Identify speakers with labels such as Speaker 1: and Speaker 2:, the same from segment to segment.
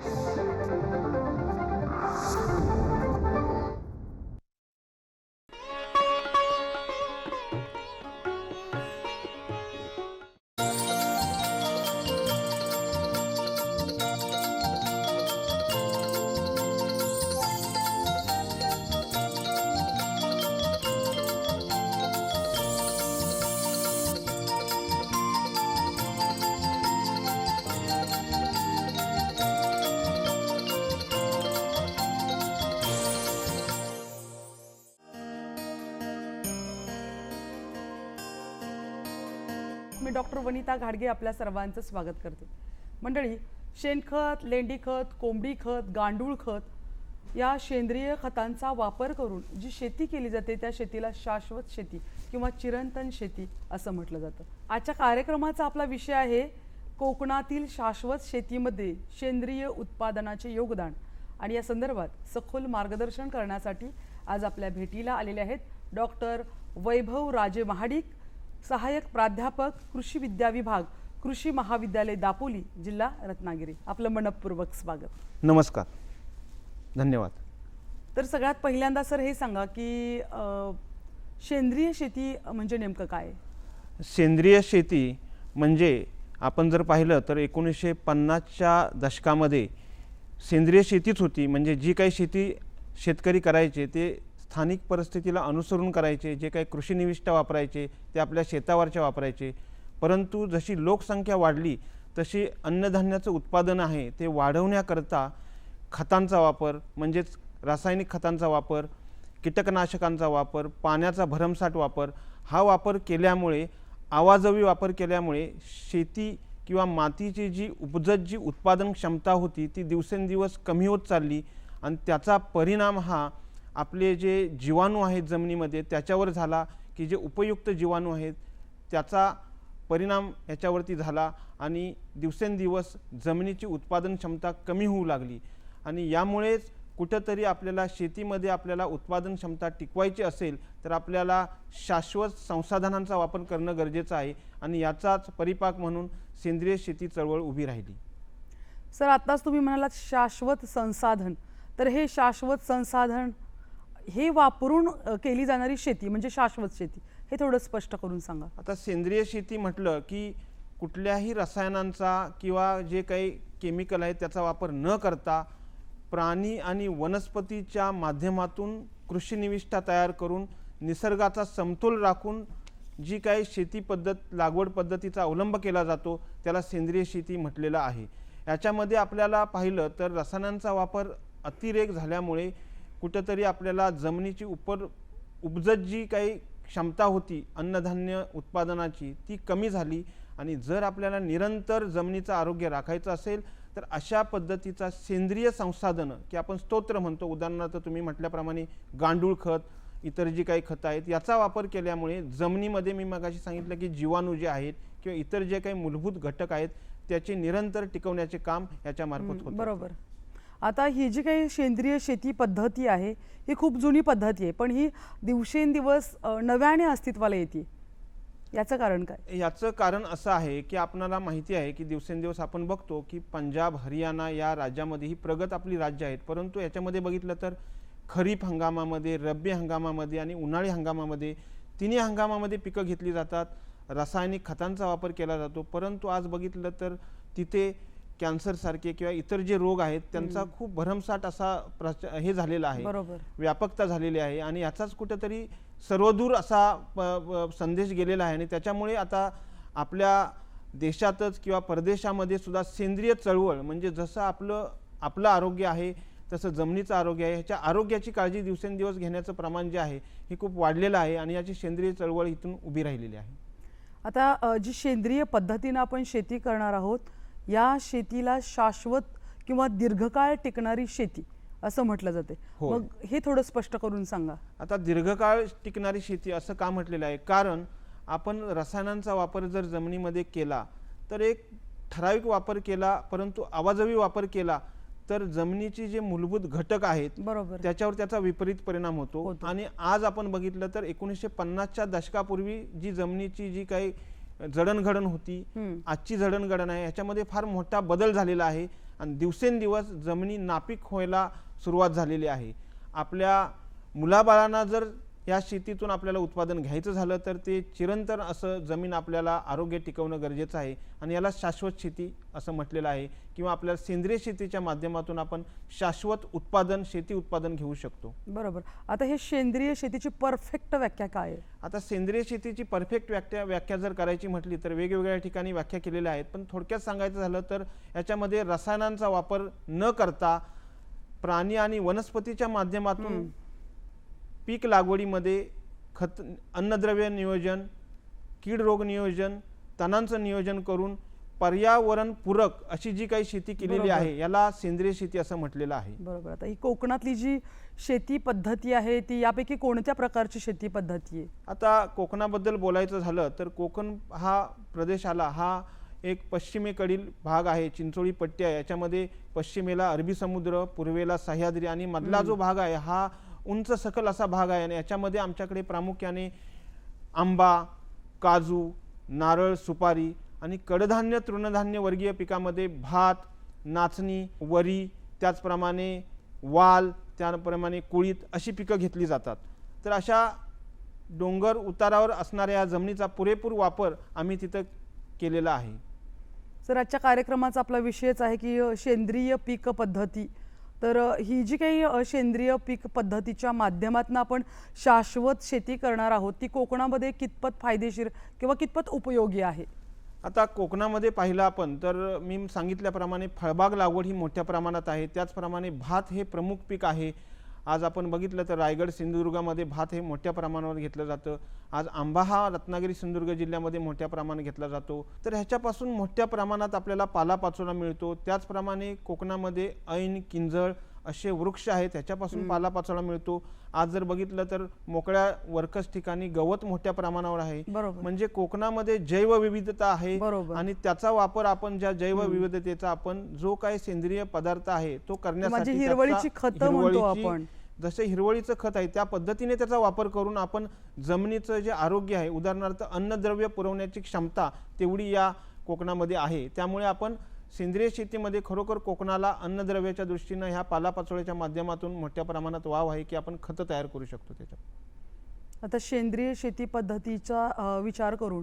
Speaker 1: Thank you. Doctor Vanita घाडगे आपल्या सर्वांचं स्वागत करते. मंडळी शेणखत लेंडी खत कोंबडी खत गांडूळ खत या सेंद्रिय खतांचा वापर करून जी शेती केली जाते त्या शेतीला शाश्वत शेती किंवा चिरंतन शेती असं म्हटलं जातं. आजच्या कार्यक्रमाचा आपला विषय आहे कोकणातील शाश्वत शेतीमध्ये सेंद्रिय उत्पादनाचे योगदान. आणि या संदर्भात सखोल मार्गदर्शन करण्यासाठी आज आपल्या भेटीला आलेले आहेत डॉक्टर वैभव राजे महाडिक सहाय्यक प्राध्यापक कृषी विद्या विभाग कृषी महाविद्यालय दापोली जिल्हा रत्नागिरी. आपलं मनपूर्वक स्वागत.
Speaker 2: नमस्कार. धन्यवाद.
Speaker 1: तर सगळ्यात पहिल्यांदा सर हे सांगा की सेंद्रिय शेती म्हणजे नेमकं काय?
Speaker 2: सेंद्रिय शेती म्हणजे आपण जर पाहिलं तर एकोणीसशे पन्नासच्या दशकामध्ये सेंद्रिय शेतीच होती. म्हणजे जी काही शेती शेतकरी करायचे ते स्थानिक परिस्थितीला अनुसरून करायचे जे काही कृषीनिविष्ठ वापरायचे ते आपल्या शेतावरच्या वापरायचे. परंतु जशी लोकसंख्या वाढली तशी अन्नधान्याचं उत्पादन आहे ते वाढवण्याकरता खतांचा वापर म्हणजेच रासायनिक खतांचा वापर कीटकनाशकांचा वापर पाण्याचा भरमसाठ वापर हा वापर केल्यामुळे आवाजवी वापर केल्यामुळे शेती किंवा मातीची जी उपजत जी उत्पादन क्षमता होती ती दिवसेंदिवस कमी होत चालली आणि त्याचा परिणाम हा आपले जे जीवाणू आहेत जमिनीमध्ये त्याच्यावर झाला की जे उपयुक्त जीवाणू आहेत त्याचा परिणाम याच्यावरती झाला आणि दिवसेंदिवस जमिनीची उत्पादन क्षमता कमी होऊ लागली. आणि यामुळेच कुठंतरी आपल्याला शेतीमध्ये आपल्याला उत्पादन क्षमता टिकवायची असेल तर आपल्याला शाश्वत संसाधनांचा वापर करणं गरजेचं आहे आणि याचाच परिपाक म्हणून सेंद्रिय शेती चळवळ उभी राहिली.
Speaker 1: सर आत्ताच तुम्ही म्हणालात शाश्वत संसाधन. तर हे शाश्वत संसाधन हे वापरून केली जाणारी शेती म्हणजे शाश्वत शेती हे थोडं स्पष्ट करून सांगा.
Speaker 2: आता सेंद्रिय शेती म्हटलं की कुठल्याही रसायनांचा किंवा जे काही केमिकल आहे त्याचा वापर न करता प्राणी आणि वनस्पतीच्या माध्यमातून कृषीनिविष्ठा तयार करून निसर्गाचा समतोल राखून जी काही शेती पद्धत लागवड पद्धतीचा अवलंब केला जातो त्याला सेंद्रिय शेती म्हटलेलं आहे. याच्यामध्ये आपल्याला पाहिलं तर रसायनांचा वापर अतिरेक झाल्यामुळे कुठंतरी आपल्याला जमिनीची उपर उपजत जी काही क्षमता होती अन्नधान्य उत्पादनाची ती कमी झाली. आणि जर आपल्याला निरंतर जमिनीचं आरोग्य राखायचं असेल तर अशा पद्धतीचा सेंद्रिय संसाधनं की आपण स्तोत्र म्हणतो उदाहरणार्थ तुम्ही म्हटल्याप्रमाणे गांडूळ खत इतर जी काही खतं आहेत याचा वापर केल्यामुळे जमिनीमध्ये मी मगाशी सांगितलं की जीवाणू जे आहेत किंवा इतर जे काही मूलभूत घटक आहेत त्याचे निरंतर टिकवण्याचे काम याच्यामार्फत होतं
Speaker 1: बरोबर. आता ही जी काही सेंद्रिय शेती पद्धती आहे ही खूप जुनी पद्धती आहे पण ही दिवसेंदिवस नव्याने अस्तित्वाला येते. याचं कारण काय?
Speaker 2: याचं कारण असं आहे की आपणाला माहिती आहे की दिवसेंदिवस आपण बघतो की पंजाब हरियाणा या राज्यामध्ये ही प्रगत आपली राज्य आहेत. परंतु याच्यामध्ये बघितलं तर खरीप हंगामामध्ये रब्बी हंगामामध्ये आणि उन्हाळी हंगामामध्ये तिन्ही हंगामामध्ये पिकं घेतली जातात. रासायनिक खतांचा वापर केला जातो. परंतु आज बघितलं तर तिथे कॅन्सरसारखे किंवा इतर जे रोग आहेत त्यांचा खूप भरमसाठ असा प्रच हे झालेला आहे.
Speaker 1: बरोबर.
Speaker 2: व्यापकता झालेली आहे आणि याचाच कुठेतरी सर्वदूर असा संदेश गेलेला आहे आणि त्याच्यामुळे आता आपल्या देशातच किंवा परदेशामध्ये सुद्धा सेंद्रिय चळवळ म्हणजे जसं आपलं आपलं आरोग्य आहे तसं जमिनीचं आरोग्य आहे ह्याच्या आरोग्याची काळजी दिवसेंदिवस घेण्याचं प्रमाण जे आहे हे खूप वाढलेलं आहे आणि याची सेंद्रिय चळवळ इथून उभी राहिलेली आहे.
Speaker 1: आता जी सेंद्रिय पद्धतीनं आपण शेती करणार आहोत या शेतीला शाश्वत किंवा दीर्घकाळ टिकणारी शेती असं म्हटलं जाते.
Speaker 2: होय.
Speaker 1: मग हे थोडं स्पष्ट करून सांगा.
Speaker 2: आता दीर्घकाळ टिकणारी शेती असं का म्हटलेलं आहे? कारण आपण रसायनांचा वापर जर जमिनीमध्ये केला तर एक ठराविक वापर केला परंतु आवाजवी वापर केला तर जमिनीची जे मूलभूत घटक आहेत
Speaker 1: बरोबर.
Speaker 2: त्याच्यावर त्याचा विपरीत परिणाम होतो.
Speaker 1: होतो.
Speaker 2: आणि आज आपण बघितलं तर एकोणीसशे पन्नासच्या दशकापूर्वी जी जमिनीची जी काही जडणघडण होती. आजची जडणघडण आहे. ह्याच्यामध्ये फार मोठा बदल झालेला आहे आणि दिवसेंदिवस जमिनी नापीक व्हायला सुरुवात झालेली आहे. आपल्या मुलाबाळांना जर या शेतीतून आपल्याला उत्पादन घ्यायचं झालं तर ते चिरंतन असं जमीन आपल्याला आरोग्य टिकवणं गरजेचं आहे. आणि याला शाश्वत शेती असं म्हटलेलं आहे किंवा आपल्याला सेंद्रिय शेतीच्या माध्यमातून आपण शाश्वत उत्पादन शेती उत्पादन घेऊ शकतो.
Speaker 1: बरोबर. आता हे सेंद्रिय शेतीची परफेक्ट व्याख्या काय आहे?
Speaker 2: आता सेंद्रिय शेतीची परफेक्ट व्याख्या व्याख्या जर करायची म्हटली तर वेगवेगळ्या ठिकाणी व्याख्या केलेल्या आहेत. पण थोडक्यात सांगायचं झालं तर याच्यामध्ये रसायनांचा वापर न करता प्राणी आणि वनस्पतीच्या माध्यमातून पीक लागवडीमध्ये खत अन्नद्रव्य नियोजन कीड रोग नियोजन तणांचं नियोजन करून पर्यावरण पूरक अशी जी काही शेती केलेली. आहे याला सेंद्रिय शेती असं म्हटलेलं आहे.
Speaker 1: बरोबर. आता ही कोकणातली जी शेती पद्धती आहे ती यापैकी कोणत्या प्रकारची शेती पद्धती आहे?
Speaker 2: आता कोकणाबद्दल बोलायचं झालं तर कोकण हा प्रदेश आला हा एक पश्चिमेकडील भाग आहे चिंचोळी पट्टी आहे याच्यामध्ये पश्चिमेला अरबी समुद्र पूर्वेला सह्याद्री आणि मधला जो भाग आहे हा उंच सकल असा भाग आहे आणि याच्यामध्ये आमच्याकडे प्रामुख्याने आंबा काजू नारळ सुपारी आणि कडधान्य तृणधान्य वर्गीय पिकामध्ये भात नाचणी वरी त्याचप्रमाणे वाल त्याप्रमाणे कुळीत अशी पिकं घेतली जातात. तर अशा डोंगर उतारावर असणाऱ्या या जमिनीचा पुरेपूर वापर आम्ही तिथं केलेला आहे.
Speaker 1: सर आजच्या कार्यक्रमाचा आपला विषयच आहे की सेंद्रिय पीक पद्धती तर ही जी काही सेंद्रिय पीक पद्धतीच्या माध्यमातून आपण शाश्वत शेती करणार आहोत ती कोकणामध्ये कितपत फायदेशीर किंवा कितपत उपयोगी आहे?
Speaker 2: आता कोकणामध्ये पाहिलं आपण तर मी सांगितल्याप्रमाणे फळबाग लागवड ही मोठ्या प्रमाणात आहे. त्याचप्रमाणे भात हे प्रमुख पीक आहे. आज आपण बघितलं तर रायगड सिंधुदुर्गामध्ये भात हे मोठ्या प्रमाणावर घेतलं जातं. आज आंबा हा रत्नागिरी सिंधुदुर्ग जिल्ह्यामध्ये मोठ्या प्रमाणात घेतला जातो. तर ह्याच्यापासून मोठ्या प्रमाणात आपल्याला पालापाचोळा मिळतो. त्याचप्रमाणे कोकणामध्ये ऐन किंजळ असे वृक्ष आहेत ह्याच्यापासून पालापाचोळा मिळतो. आज जर बघितलं तर मोकळ्या वर्कस ठिकाणी गवत मोठ्या प्रमाणावर आहे. म्हणजे कोकणामध्ये जैवविविधता आहे. आणि त्याचा वापर आपण ज्या जैवविविधतेचा आपण जो काही सेंद्रिय पदार्थ आहे तो करण्यासाठी
Speaker 1: हिरवळीची
Speaker 2: जसे हिरवळीचं खत आहे त्या पद्धतीने त्याचा वापर करून आपण जमिनीचं जे आरोग्य आहे उदाहरणार्थ अन्नद्रव्य पुरवण्याची क्षमता तेवढी या कोकणामध्ये आहे. त्यामुळे आपण सेंद्रिय शेतीमध्ये खरोखर कोकणाला अन्नद्रव्याच्या दृष्टीनं ह्या पालापाचोळ्याच्या माध्यमातून मोठ्या प्रमाणात वाव आहे की आपण खतं तयार करू शकतो त्याच्यात.
Speaker 1: आता सेंद्रिय शेती पद्धतीचा विचार करून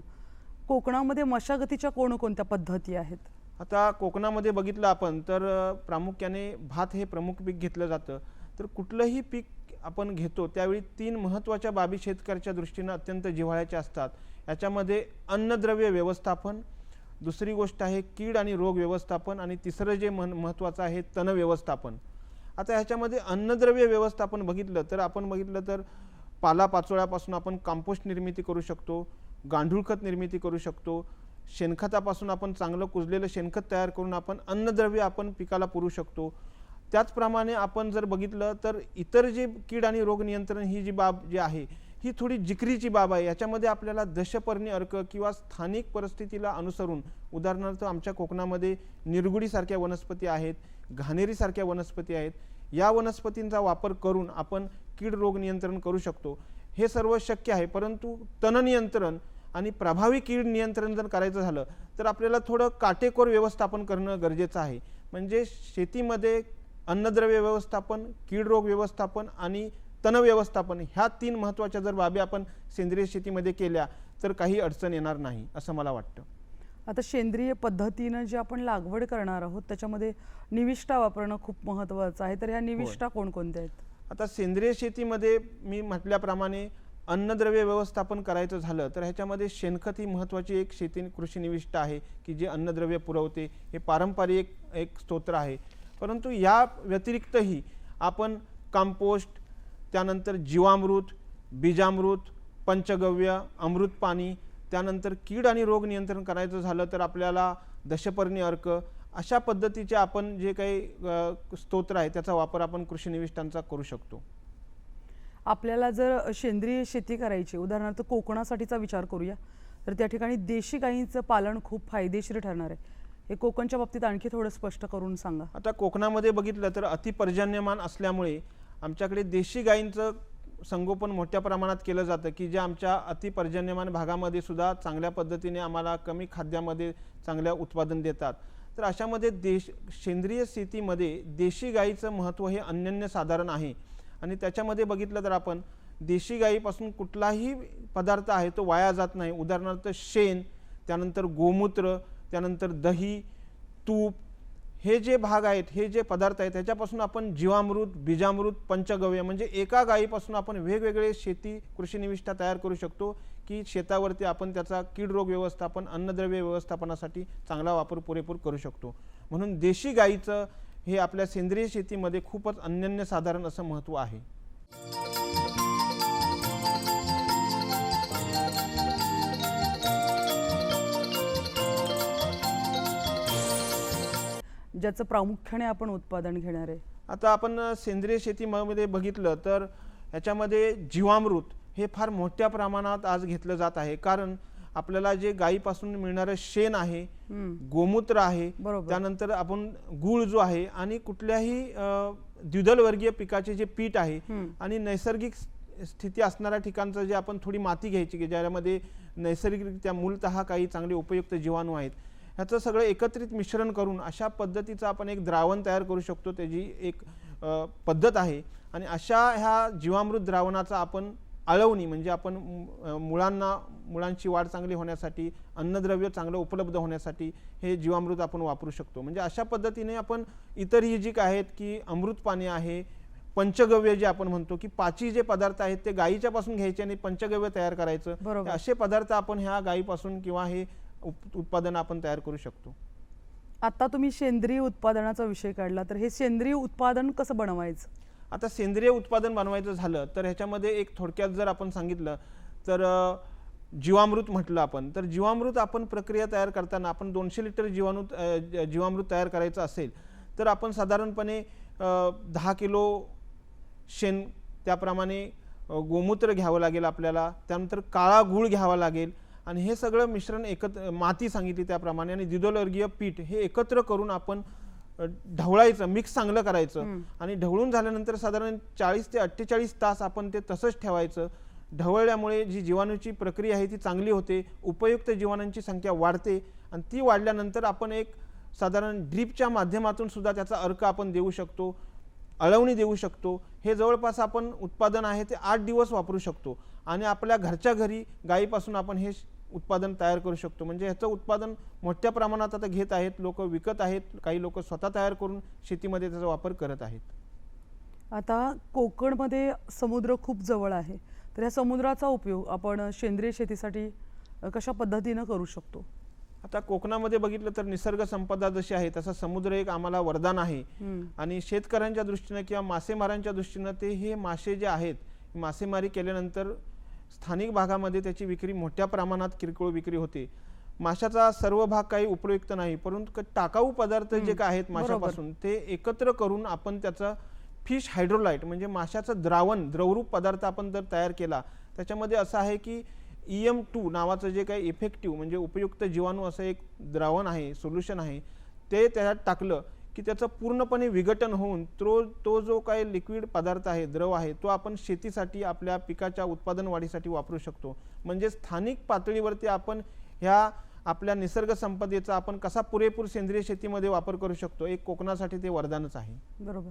Speaker 1: कोकणामध्ये मशागतीच्या कोणकोणत्या पद्धती आहेत?
Speaker 2: आता कोकणामध्ये बघितलं आपण तर प्रामुख्याने भात हे प्रमुख पीक घेतलं जातं. तर कुठलंही पीक आपण घेतो त्यावेळी तीन महत्त्वाच्या बाबी शेतकऱ्याच्या दृष्टीनं अत्यंत जिव्हाळ्याच्या असतात. याच्यामध्ये अन्नद्रव्य व्यवस्थापन दुसरी गोष्ट आहे कीड आणि रोग व्यवस्थापन आणि तिसरं जे मन महत्त्वाचं आहे तण व्यवस्थापन. आता ह्याच्यामध्ये अन्नद्रव्य व्यवस्थापन बघितलं तर आपण बघितलं तर पालापाचोळ्यापासून आपण कंपोस्ट निर्मिती करू शकतो गांडूळ खत निर्मिती करू शकतो शेणखतापासून आपण चांगलं कुजलेलं शेणखत तयार करून आपण अन्नद्रव्य आपण पिकाला पुरू शकतो. त्याचप्रमाणे आपण जर बघितलं तर इतर जे कीड आणि रोग नियंत्रण ही जी बाब जी आहे ही थोडी जिकरीची बाब आहे. याच्यामध्ये आपल्याला दशपर्णी अर्क किंवा स्थानिक परिस्थितीला अनुसरून उदाहरणार्थ आमच्या कोकणामध्ये निरगुडीसारख्या वनस्पती आहेत घाणेरीसारख्या वनस्पती आहेत या वनस्पतींचा वापर करून आपण कीड रोग नियंत्रण करू शकतो. हे सर्व शक्य आहे परंतु तणनियंत्रण आणि प्रभावी कीड नियंत्रण जर करायचं झालं तर आपल्याला थोडं काटेकोर व्यवस्थापन करणं गरजेचं आहे. म्हणजे शेतीमध्ये अन्नद्रव्य व्यवस्थापन कीड रोग व्यवस्थापन आणि तण व्यवस्थापन ह्या तीन महत्त्वाच्या जर बाबी आपण सेंद्रिय शेतीमध्ये केल्या तर काही अडचण येणार नाही असं मला वाटतं.
Speaker 1: आता सेंद्रिय पद्धतीनं जे आपण लागवड करणार आहोत त्याच्यामध्ये निविष्ठा वापरणं खूप महत्त्वाचं आहे. तर ह्या निविष्ठा कोणकोणत्या आहेत?
Speaker 2: आता सेंद्रिय शेतीमध्ये मी म्हटल्याप्रमाणे अन्नद्रव्य व्यवस्थापन करायचं झालं तर ह्याच्यामध्ये शेणखत ही महत्त्वाची एक शेती कृषी निविष्ट आहे की जे अन्नद्रव्य पुरवते. हे पारंपरिक एक स्तोत्र आहे. परंतु या व्यतिरिक्तही आपण कंपोस्ट त्यानंतर जीवामृत बीजामृत पंचगव्य अमृत पाणी त्यानंतर कीड आणि रोग नियंत्रण करायचं झालं तर आपल्याला दशपर्णी अर्क अशा पद्धतीचे आपण जे काही स्तोत्र आहे त्याचा वापर आपण कृषी निविष्ठांचा करू शकतो.
Speaker 1: आपल्याला जर सेंद्रिय शेती करायची उदाहरणार्थ कोकणासाठीचा विचार करूया तर त्या ठिकाणी देशी गाईंचं पालन खूप फायदेशीर ठरणार आहे. हे कोकणच्या बाबतीत आणखी थोडं स्पष्ट करून सांगा.
Speaker 2: आता कोकणामध्ये बघितलं तर अतिपर्जन्यमान असल्यामुळे आमच्याकडे देशी गायींचं संगोपन मोठ्या प्रमाणात केलं जातं की जे आमच्या अतिपर्जन्यमान भागामध्ये सुद्धा चांगल्या पद्धतीने आम्हाला कमी खाद्यामध्ये चांगल्या उत्पादन देतात. तर अशामध्ये देश सेंद्रिय शेतीमध्ये देशी गाईचं महत्त्व हे अनन्यसाधारण आहे. आणि त्याच्यामध्ये बघितलं तर आपण देशी गाईपासून कुठलाही पदार्थ आहे तो वाया जात नाही. उदाहरणार्थ शेण त्यानंतर गोमूत्र त्यानंतर दही तूप हे जे भाग आहेत हे जे पदार्थ आहेत त्याच्यापासून आपण जीवामृत बीजामृत पंचगव्य म्हणजे एका गायीपासून आपण वेगवेगळे शेती कृषी निविष्ठा तयार करू शकतो की शेतावरती आपण त्याचा कीड रोग व्यवस्थापन अन्नद्रव्य व्यवस्थापनासाठी चांगला वापर पुरेपूर करू शकतो. म्हणून देशी गाईचं हे आपल्या सेंद्रिय शेतीमध्ये खूपच अनन्यसाधारण असं महत्त्व आहे.
Speaker 1: ज्याचं प्रामुख्याने आपण उत्पादन घेणार आहे
Speaker 2: आता आपण सेंद्रिय शेतीमध्ये बघितलं तर ह्याच्यामध्ये जीवामृत हे फार मोठ्या प्रमाणात आज घेतलं जात आहे कारण आपल्याला जे गायीपासून मिळणारं शेण आहे गोमूत्र आहे. त्यानंतर आपण गूळ जो आहे आणि कुठल्याही अ, द्विदल वर्गीय पिकाचे जे पीठ आहे. आणि नैसर्गिक स्थिती असणाऱ्या ठिकाणचं जे आपण थोडी माती घ्यायची की ज्यामध्ये नैसर्गिकरित्या मूलतः काही चांगले उपयुक्त जीवाणू आहेत ह्याचं सगळं एकत्रित मिश्रण करून अशा पद्धतीचं आपण एक द्रावण तयार करू शकतो त्याची एक पद्धत आहे. आणि अशा ह्या जीवामृत द्रावणाचा आपण आळवणी म्हणजे आपण मुळांना मुळांची वाढ चांगली होण्यासाठी अन्नद्रव्य चांगलं उपलब्ध होण्यासाठी हे जीवामृत आपण वापरू शकतो. म्हणजे अशा पद्धतीने आपण इतरही जी काय आहेत की अमृत आहे पंचगव्य जे आपण म्हणतो की पाची जे पदार्थ आहेत ते गायीच्या पासून घ्यायचे आणि पंचगव्य तयार करायचं.
Speaker 1: बरोबर.
Speaker 2: असे पदार्थ आपण ह्या गायीपासून किंवा हे उप- उत्पादन आपण तयार करू शकतो.
Speaker 1: आता तुम्ही सेंद्रिय उत्पादनाचा विषय काढला तर हे सेंद्रिय उत्पादन कसं बनवायचं?
Speaker 2: आता सेंद्रिय उत्पादन बनवायचं झालं तर ह्याच्यामध्ये एक थोडक्यात जर आपण सांगितलं तर जीवामृत म्हटलं आपण तर जीवामृत आपण प्रक्रिया तयार करताना आपण दोनशे लिटर जीवाणू जीवामृत तयार करायचं असेल तर आपण साधारणपणे दहा किलो शेण त्याप्रमाणे गोमूत्र घ्यावं लागेल आपल्याला त्यानंतर काळा गूळ घ्यावा लागेल आणि हे सगळं मिश्रण एकत्र माती सांगितली त्याप्रमाणे आणि द्विदलवर्गीय पीठ हे एकत्र करून आपण ढवळायचं मिक्स चांगलं करायचं. आणि ढवळून झाल्यानंतर साधारण चाळीस ते अठ्ठेचाळीस तास आपण ते तसंच ठेवायचं. ढवळल्यामुळे जी जीवाणूची प्रक्रिया आहे ती चांगली होते उपयुक्त जीवाणूंची संख्या वाढते आणि ती वाढल्यानंतर आपण एक साधारण ड्रीपच्या माध्यमातून सुद्धा त्याचा अर्क आपण देऊ शकतो अळवणी देऊ शकतो. हे जवळपास आपण उत्पादन आहे ते आठ दिवस वापरू शकतो. आणि आपल्या घरच्या घरी गायीपासून आपण हे उत्पादन तयार करू शकतो. म्हणजे ह्याचं उत्पादन मोठ्या प्रमाणात आता घेत आहेत लोक विकत आहेत काही लोक स्वतः तयार करून शेतीमध्ये त्याचा वापर करत आहेत.
Speaker 1: आता कोकणमध्ये समुद्र खूप जवळ आहे. तर या समुद्राचा उपयोग आपण सेंद्रिय शेतीसाठी कशा पद्धतीनं करू शकतो?
Speaker 2: आता कोकणामध्ये बघितलं तर निसर्ग संपदा जशी आहे तसा समुद्र एक आम्हाला वरदान आहे. आणि शेतकऱ्यांच्या दृष्टीनं किंवा मासेमारांच्या दृष्टीनं ते हे मासे जे आहेत मासेमारी केल्यानंतर स्थानिक भागामध्ये त्याची विक्री मोठ्या प्रमाणात किरकोळ विक्री होते. माशाचा सर्व भाग काही उपयुक्त नाही परंतु टाकाऊ पदार्थ जे काय आहेत. माशापासून ते एकत्र करून आपण त्याचा फिश हायड्रोलाइट म्हणजे माशाचं द्रावण द्रवरूप पदार्थ आपण जर तयार केला त्याच्यामध्ये असं आहे की ई एम टू नावाचं जे काही इफेक्टिव्ह म्हणजे उपयुक्त जीवाणू असं एक द्रावण आहे सोल्युशन आहे ते त्याच्यात टाकलं. की त्याचं पूर्णपणे विघटन होऊन तो तो जो काही लिक्विड पदार्थ आहे द्रव आहे तो आपण शेतीसाठी आपल्या पिकाच्या उत्पादन वाढीसाठी वापरू शकतो. म्हणजे स्थानिक पातळीवरती आपण ह्या आपल्या निसर्ग संपदेचा आपण कसा पुरेपूर सेंद्रिय शेतीमध्ये वापर करू शकतो एक कोकणासाठी ते वरदानच आहे.
Speaker 1: बरोबर.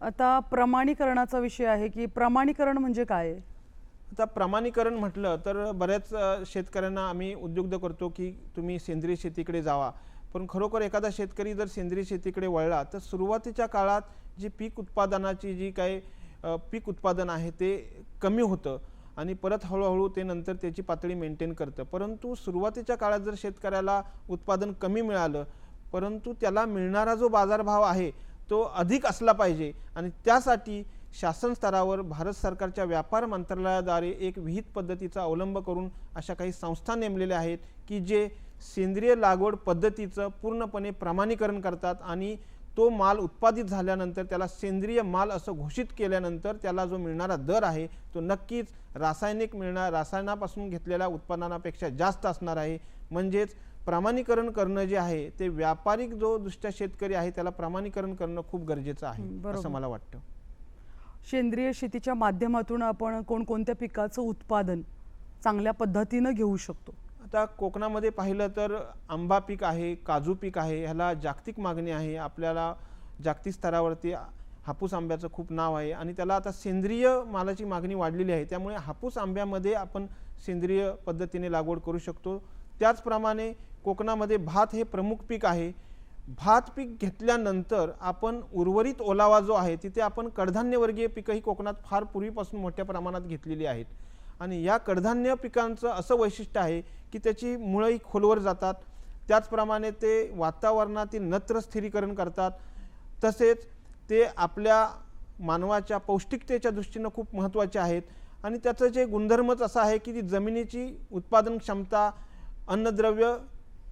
Speaker 1: आता प्रमाणीकरणाचा विषय आहे की प्रमाणीकरण म्हणजे काय?
Speaker 2: आता प्रमाणीकरण म्हटलं तर बऱ्याच शेतकऱ्यांना आम्ही उद्युक्त करतो की तुम्ही सेंद्रिय शेतीकडे जावा. पण खरोखर एखादा शेतकरी जर सेंद्रिय शेतीकडे वळला तर सुरुवातीच्या काळात जी पीक उत्पादनाची जी काही पीक उत्पादन आहे ते कमी होतं आणि परत हळूहळू ते नंतर त्याची पातळी मेंटेन करतं. परंतु सुरुवातीच्या काळात जर शेतकऱ्याला उत्पादन कमी मिळालं परंतु त्याला मिळणारा जो बाजारभाव आहे तो अधिक असला पाहिजे आणि त्यासाठी शासन स्तरावर भारत सरकारच्या व्यापार मंत्रालयाद्वारे एक विहित पद्धतीचा अवलंब करून अशा काही संस्था नेमलेल्या आहेत की जे सेंद्रिय लागवड पद्धतीचं पूर्णपणे प्रमाणीकरण करतात आणि तो माल उत्पादित झाल्यानंतर त्याला सेंद्रिय माल असं घोषित केल्यानंतर त्याला जो मिळणारा दर आहे तो नक्कीच रासायनिक मिळणार रासायनापासून घेतलेल्या उत्पादनापेक्षा जास्त असणार आहे. म्हणजेच प्रमाणीकरण करणं जे आहे ते व्यापारिक जो दृष्ट्या शेतकरी आहे त्याला प्रमाणीकरण करणं खूप गरजेचं आहे. असं मला वाटतं.
Speaker 1: सेंद्रिय शेतीच्या माध्यमातून आपण कोणकोणत्या पिकाचं उत्पादन चांगल्या पद्धतीनं घेऊ शकतो?
Speaker 2: आता कोकणामध्ये पाहिलं तर आंबा पीक आहे काजू पीक आहे ह्याला जागतिक मागणी आहे. आपल्याला जागतिक स्तरावरती हापूस आंब्याचं खूप नाव आहे आणि त्याला आता सेंद्रिय मालाची मागणी वाढलेली आहे. त्यामुळे हापूस आंब्यामध्ये आपण सेंद्रिय पद्धतीने लागवड करू शकतो. त्याचप्रमाणे कोकणामध्ये भात हे प्रमुख पीक आहे. भात पीक घेतल्यानंतर आपण उर्वरित ओलावा जो आहे तिथे आपण कडधान्यवर्गीय पिकंही कोकणात फार पूर्वीपासून मोठ्या प्रमाणात घेतलेली आहेत. आणि या कडधान्य पिकांचं असं वैशिष्ट्य आहे की त्याची मुळंही खोलवर जातात. त्याचप्रमाणे ते वातावरणातील नत्र स्थिरीकरण करतात. तसेच ते आपल्या मानवाच्या पौष्टिकतेच्या दृष्टीनं खूप महत्त्वाचे आहेत. आणि त्याचं जे गुणधर्मच असं आहे की ती जमिनीची उत्पादन क्षमता अन्नद्रव्य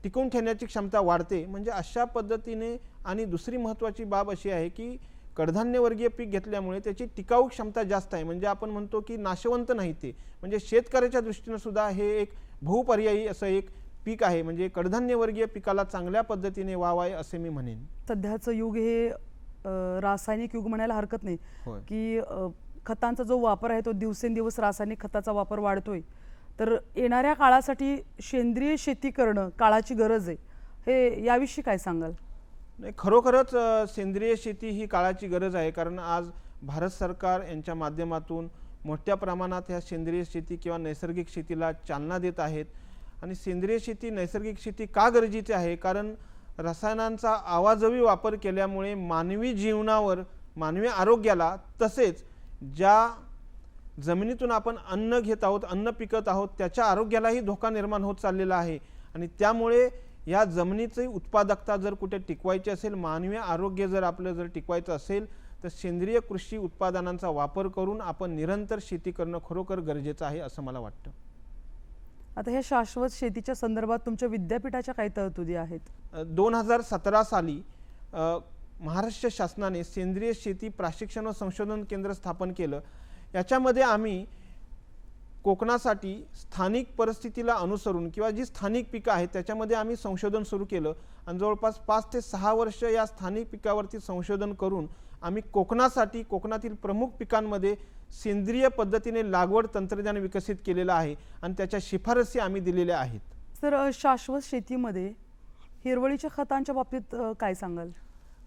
Speaker 2: टिकवून ठेवण्याची क्षमता वाढते. म्हणजे अशा पद्धतीने आणि दुसरी महत्त्वाची बाब अशी आहे की कडधान्यवर्गीय पीक घेतल्यामुळे त्याची टिकाऊ क्षमता जास्त आहे. म्हणजे आपण म्हणतो की नाशवंत नाही ते. म्हणजे शेतकऱ्याच्या दृष्टीनं सुद्धा हे एक बहुपर्यायी असं एक पीक आहे म्हणजे कडधान्यवर्गीय पिकाला चांगल्या पद्धतीने वावाय असे मी म्हणेन.
Speaker 1: सध्याचं युग हे रासायनिक युग म्हणायला हरकत नाही. की खतांचा जो वापर आहे तो दिवसेंदिवस रासायनिक खताचा वापर वाढतोय. तर येणाऱ्या काळासाठी सेंद्रिय शेती करणं काळाची गरज आहे. हे याविषयी काय सांगाल?
Speaker 2: नाही खरोखरच सेंद्रिय शेती ही काळाची गरज आहे. कारण आज भारत सरकार यांच्या माध्यमातून मोठ्या प्रमाणात ह्या सेंद्रिय शेती किंवा नैसर्गिक शेतीला चालना देत आहेत. आणि सेंद्रिय शेती नैसर्गिक शेती का गरजेची आहे? कारण रसायनांचा आवाजवी वापर केल्यामुळे मानवी जीवनावर मानवी आरोग्याला तसेच ज्या जमिनीतून आपण अन्न घेत आहोत अन्न पिकत आहोत त्याच्या आरोग्यालाही धोका निर्माण होत चाललेला आहे. आणि त्यामुळे या जमिनीची उत्पादकता जर कुठे टिकवायची असेल मानवी आरोग्य जर आपलं जर टिकवायचं असेल तर सेंद्रिय कृषी उत्पादनांचा वापर करून आपण निरंतर शेती करणं खरोखर गरजेचं आहे असं मला वाटतं.
Speaker 1: आता ह्या शाश्वत शेतीच्या संदर्भात तुमच्या विद्यापीठाच्या काही तरतुदी आहेत.
Speaker 2: दोन हजार सतरा साली महाराष्ट्र शासनाने सेंद्रिय शेती प्रशिक्षण व संशोधन केंद्र स्थापन केलं. याच्यामध्ये आम्ही कोकणासाठी स्थानिक परिस्थितीला अनुसरून किंवा जी स्थानिक पिकं आहेत त्याच्यामध्ये आम्ही संशोधन सुरू केलं. आणि जवळपास पाच ते सहा वर्ष या स्थानिक पिकावरती संशोधन करून आम्ही कोकणासाठी कोकणातील प्रमुख पिकांमध्ये सेंद्रिय पद्धतीने लागवड तंत्रज्ञान विकसित केलेलं आहे आणि त्याच्या शिफारसी आम्ही दिलेल्या आहेत.
Speaker 1: अ, शाश्वत शेतीमध्ये हिरवळीच्या खतांच्या बाबतीत काय सांगाल?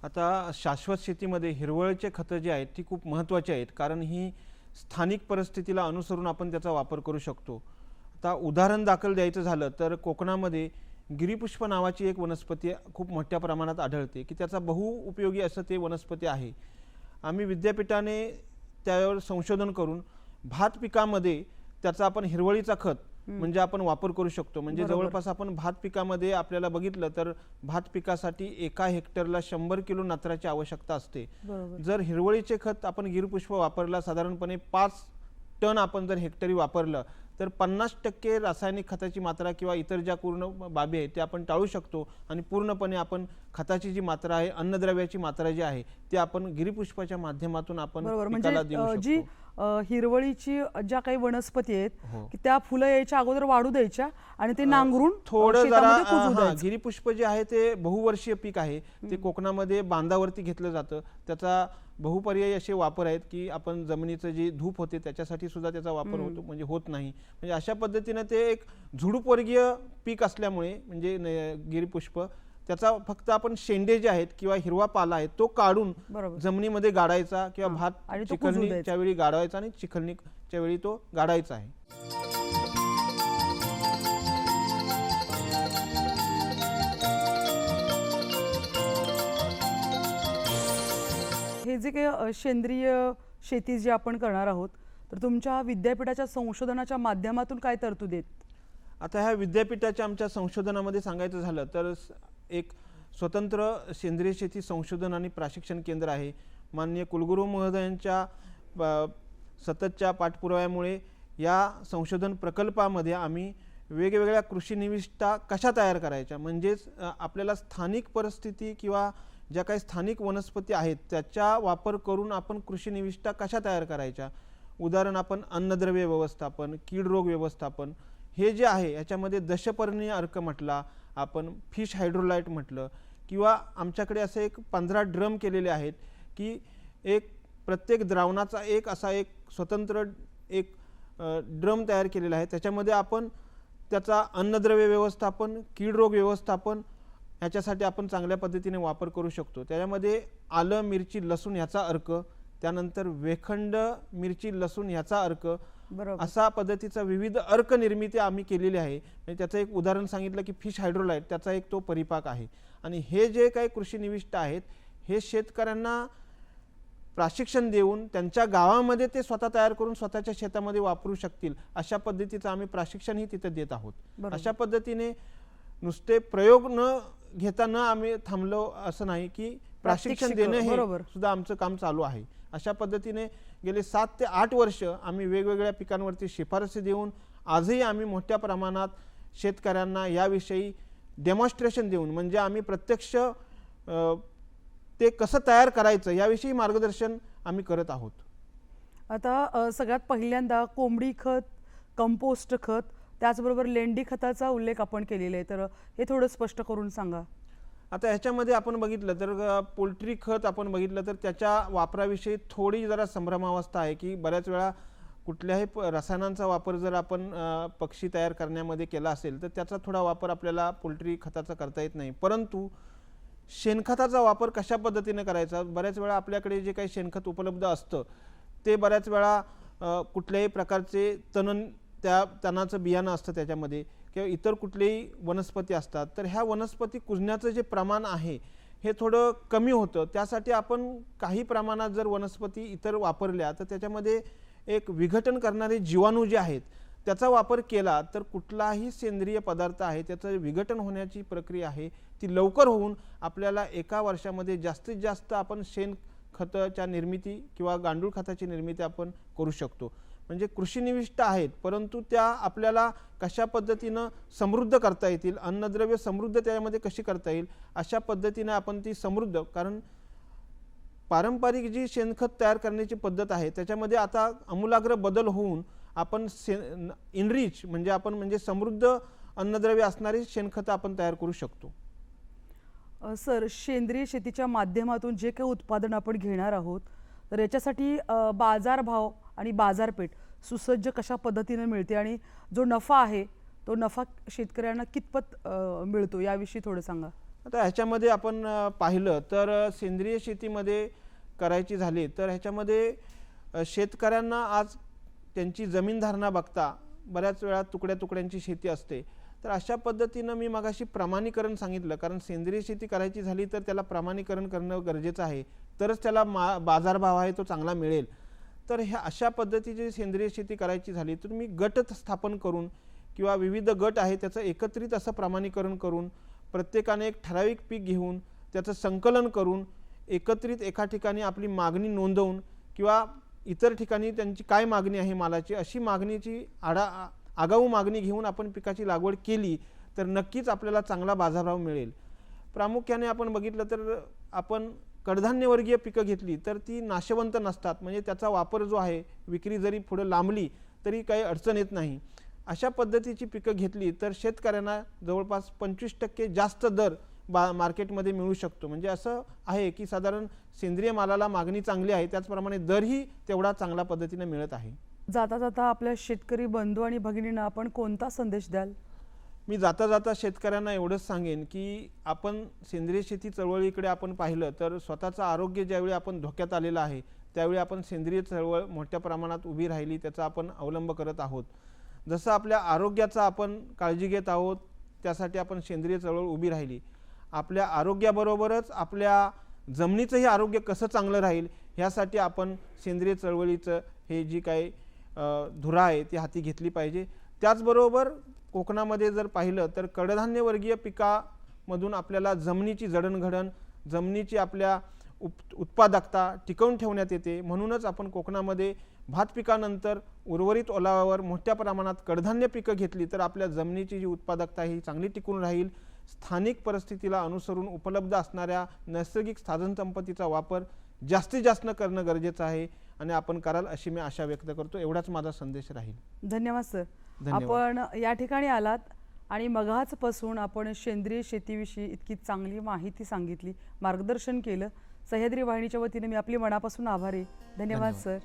Speaker 2: आता शाश्वत शेतीमध्ये हिरवळचे खतं जी आहेत ती खूप महत्त्वाची आहेत कारण ही स्थानिक परिस्थितीला अनुसरून आपण त्याचा वापर करू शकतो. आता उदाहरण दाखल द्यायचं झालं तर कोकणामध्ये गिरीपुष्प नावाची एक वनस्पती खूप मोठ्या प्रमाणात आढळते की त्याचा बहुउपयोगी असं ते वनस्पती आहे. आम्ही विद्यापीठाने त्यावर संशोधन करून भात पिकामध्ये त्याचा आपण हिरवळीचा खत म्हणजे आपण वापर करू शकतो. म्हणजे. जवळपास आपण भात पिकामध्ये आपल्याला बघितलं तर भात पिकासाठी एका हेक्टरला शंभर किलो नत्राची आवश्यकता असते. जर हिरवळीचे खत आपण गिरपुष्प वापरला साधारणपणे पाच टन आपण जर हेक्टरी वापरलं तर पन्नास टक्के रासायनिक खताची मात्रा किंवा इतर ज्या पूर्ण बाबी आहेत ते आपण टाळू शकतो आणि पूर्णपणे आपण खताची जी मात्रा आहे अन्नद्रव्याची मात्रा जी आहे ती आपण गिरीपुष्पाच्या माध्यमातून आपण
Speaker 1: म्हणजे जी हिरवळीची ज्या काही वनस्पती आहेत
Speaker 2: हो.
Speaker 1: की त्या फुलं यायच्या अगोदर वाढू द्यायच्या आणि ते नांगरून
Speaker 2: थोडं जरा. गिरीपुष्प जे आहे ते बहुवर्षीय पीक आहे. ते कोकणामध्ये बांधावरती घेतलं जातं. त्याचा बहुपर्यायी असे वापर आहेत की आपण जमिनीचं जी धूप होते त्याच्यासाठी सुद्धा त्याचा वापर होतो म्हणजे होत नाही. म्हणजे अशा पद्धतीनं ते एक झुडूपवर्गीय पीक असल्यामुळे म्हणजे गिरीपुष्प त्याचा फक्त आपण शेंडे जे आहेत किंवा हिरवा पाला आहे तो काढून जमिनीमध्ये गाडायचा किंवा भात. चिखलणीच्या वेळी गाडवायचा आणि चिखलणीच्या वेळी तो गाडायचा आहे.
Speaker 1: हे जे काही सेंद्रिय शेती जी आपण करणार आहोत तर तुमच्या विद्यापीठाच्या संशोधनाच्या माध्यमातून काय तरतुदी आहेत?
Speaker 2: आता ह्या विद्यापीठाच्या आमच्या संशोधनामध्ये सांगायचं झालं तर एक स्वतंत्र सेंद्रिय शेती संशोधन आणि प्रशिक्षण केंद्र आहे. माननीय कुलगुरू महोदयांच्या सततच्या पाठपुराव्यामुळे या संशोधन प्रकल्पामध्ये आम्ही वेगवेगळ्या कृषी निविष्ठा कशा तयार करायच्या? म्हणजेच आपल्याला स्थानिक परिस्थिती किंवा ज्या काही स्थानिक वनस्पती आहेत त्याचा वापर करून आपण कृषी निविष्ठा कशा तयार करायच्या? उदाहरण आपण अन्नद्रव्य व्यवस्थापन कीड रोग व्यवस्थापन हे जे आहे याच्यामध्ये दशपर्णीय अर्क म्हटला आपण फिश हायड्रोलाईट म्हटलं किंवा आमच्याकडे असे एक पंधरा ड्रम केलेले आहेत की एक प्रत्येक द्रावणाचा एक असा एक स्वतंत्र एक ड्रम तयार केलेला आहे. त्याच्यामध्ये आपण त्याचा अन्नद्रव्य व्यवस्थापन कीड रोग व्यवस्थापन ह्याच्यासाठी आपण चांगल्या पद्धतीने वापर करू शकतो. त्याच्यामध्ये आलं मिरची लसूण ह्याचा अर्क त्यानंतर वेखंड मिरची लसूण ह्याचा अर्क असा पद्धतीचा विविध अर्क निर्मिती आम्ही केलेली आहे. म्हणजे त्याचं एक उदाहरण सांगितलं की फिश हायड्रोलाइट त्याचा एक तो परिपाक आहे. आणि हे जे काही कृषी निविष्ट आहेत हे शेतकऱ्यांना प्रशिक्षण देऊन त्यांच्या गावामध्ये ते स्वतः तयार करून स्वतःच्या शेतामध्ये वापरू शकतील अशा पद्धतीचं आम्ही प्रशिक्षणही तिथं देत आहोत. अशा पद्धतीने नुसते प्रयोग न घेता न आम्ही थांबलो असं नाही की प्रशिक्षण देणं हे. सुद्धा आमचं काम चालू आहे. अशा पद्धतीने गेले सात ते आठ वर्ष आम्ही वेगवेगळ्या पिकांवरती शिफारसी देऊन आजही आम्ही मोठ्या प्रमाणात शेतकऱ्यांना याविषयी डेमॉन्स्ट्रेशन देऊन म्हणजे आम्ही प्रत्यक्ष ते कसं तयार करायचं याविषयी मार्गदर्शन आम्ही करत आहोत.
Speaker 1: आता सगळ्यात पहिल्यांदा कोंबडी खत कंपोस्ट खत त्याचबरोबर लेंडी खताचा उल्लेख आपण केलेला आहे. तर हे थोडं स्पष्ट करून सांगा.
Speaker 2: आता ह्याच्यामध्ये आपण बघितलं तर पोल्ट्री खत आपण बघितलं तर त्याच्या वापराविषयी थोडी जरा संभ्रमावस्था आहे की बऱ्याच वेळा कुठल्याही प- रसायनांचा वापर जर आपण पक्षी तयार करण्यामध्ये केला असेल तर त्याचा थोडा वापर आपल्याला पोल्ट्री खताचा करता येत नाही. परंतु शेणखताचा वापर कशा पद्धतीने करायचा? बऱ्याच वेळा आपल्याकडे जे काही शेणखत उपलब्ध असतं ते बऱ्याच वेळा कुठल्याही प्रकारचे तणन त्या तणाचं बियाणं असतं त्याच्यामध्ये. किंवा इतर कुठलेही वनस्पती असतात तर ह्या वनस्पती कुजण्याचं जे प्रमाण आहे हे थोडं कमी होतं. त्यासाठी आपण काही प्रमाणात जर वनस्पती इतर वापरल्या तर त्याच्यामध्ये एक विघटन करणारे जीवाणू जे आहेत त्याचा वापर केला तर कुठलाही सेंद्रिय पदार्थ आहे त्याचं विघटन होण्याची प्रक्रिया आहे ती लवकर होऊन आपल्याला एका वर्षामध्ये जास्तीत जास्त आपण शेण खताच्या निर्मिती किंवा गांडूळ खताची निर्मिती आपण करू शकतो. म्हणजे कृषीनिविष्ट आहेत परंतु त्या आपल्याला कशा पद्धतीनं समृद्ध करता येतील अन्नद्रव्य समृद्ध त्यामध्ये कशी करता येईल अशा पद्धतीनं आपण ती समृद्ध कारण पारंपरिक जी शेणखत तयार करण्याची पद्धत आहे त्याच्यामध्ये आता आमूलाग्र बदल होऊन आपण से इनरिच म्हणजे आपण म्हणजे समृद्ध अन्नद्रव्य असणारी शेणखतं आपण तयार करू शकतो.
Speaker 1: सर सेंद्रिय शेतीच्या माध्यमातून जे काही उत्पादन आपण घेणार आहोत तर याच्यासाठी बाजारभाव आणि बाजारपेठ सुसज्ज कशा पद्धतीने मिळते आणि जो नफा आहे तो नफा शेतकऱ्यांना कितपत मिळतो याविषयी थोडं सांगा.
Speaker 2: आता ह्याच्यामध्ये आपण पाहिलं तर सेंद्रिय शेतीमध्ये करायची झाली तर ह्याच्यामध्ये शेतकऱ्यांना आज त्यांची जमीन धारणा बघता बऱ्याच वेळा तुकड्या तुकड्यांची शेती असते. तर अशा पद्धतीनं मी मगाशी प्रमाणीकरण सांगितलं. कारण सेंद्रिय शेती करायची झाली तर त्याला प्रमाणीकरण करणं गरजेचं आहे. तरच त्याला मा बाजारभाव आहे तो चांगला मिळेल. तर ह्या अशा पद्धतीची सेंद्रिय शेती करायची झाली तर मी गट स्थापन करून किंवा विविध गट आहे त्याचं एकत्रित असं प्रमाणीकरण करून प्रत्येकाने एक ठराविक पीक घेऊन त्याचं संकलन करून एकत्रित एका ठिकाणी आपली मागणी नोंदवून किंवा इतर ठिकाणी त्यांची काय मागणी आहे मालाची अशी मागणीची आडा आगाऊ मागणी घेऊन आपण पिकाची लागवड केली तर नक्कीच आपल्याला चांगला बाजारभाव मिळेल. प्रामुख्याने आपण बघितलं तर आपण कडधान्यवर्गीय पिकं घेतली तर ती नाशवंत नसतात. म्हणजे त्याचा वापर जो आहे विक्री जरी पुढं लांबली तरी काही अडचण येत नाही. अशा पद्धतीची पिकं घेतली तर शेतकऱ्यांना जवळपास पंचवीस टक्के जास्त दर बा मार्केटमध्ये मिळू शकतो. म्हणजे असं आहे की साधारण सेंद्रिय मालाला मागणी चांगली आहे त्याचप्रमाणे दरही तेवढा चांगल्या पद्धतीने मिळत आहे.
Speaker 1: जाता जाता आपल्या शेतकरी बंधू आणि भगिनींना आपण कोणता संदेश द्याल?
Speaker 2: मी जाता जाता शेतकऱ्यांना एवढंच सांगेन की आपण सेंद्रिय शेती चळवळीकडे आपण पाहिलं तर स्वतःचं आरोग्य ज्यावेळी आपण धोक्यात आलेलं आहे त्यावेळी आपण सेंद्रिय चळवळ मोठ्या प्रमाणात उभी राहिली त्याचा आपण अवलंब करत आहोत. जसं आपल्या आरोग्याचा आपण काळजी घेत आहोत त्यासाठी आपण सेंद्रिय चळवळ उभी राहिली. आपल्या आरोग्याबरोबरच आपल्या जमिनीचंही आरोग्य कसं चांगलं राहील ह्यासाठी आपण सेंद्रिय चळवळीचं हे जी काही धुरा आहे ती हाती घेतली पाहिजे. त्याचबरोबर कोकणामध्ये जर पाहिलं तर कडधान्यवर्गीय पिकामधून आपल्याला जमिनीची जडणघडण जमिनीची आपल्या उप उत्पादकता टिकवून ठेवण्यात येते. म्हणूनच आपण कोकणामध्ये भात पिकानंतर उर्वरित ओलाव्यावर मोठ्या प्रमाणात कडधान्य पिकं घेतली तर आपल्या जमिनीची जी उत्पादकता ही चांगली टिकून राहील. स्थानिक परिस्थितीला अनुसरून उपलब्ध असणाऱ्या नैसर्गिक साधनसंपत्तीचा वापर जास्तीत जास्त करणं गरजेचं आहे. आणि आपण कराल अशी मी आशा व्यक्त करतो एवढाच माझा संदेश राहील
Speaker 1: धन्यवाद सर. आपण या ठिकाणी आलात आणि मगाचपासून आपण सेंद्रिय शेतीविषयी इतकी चांगली माहिती सांगितली मार्गदर्शन केलं सह्याद्री वाहिनीच्या वतीने मी आपली मनापासून आभारी. धन्यवाद सर.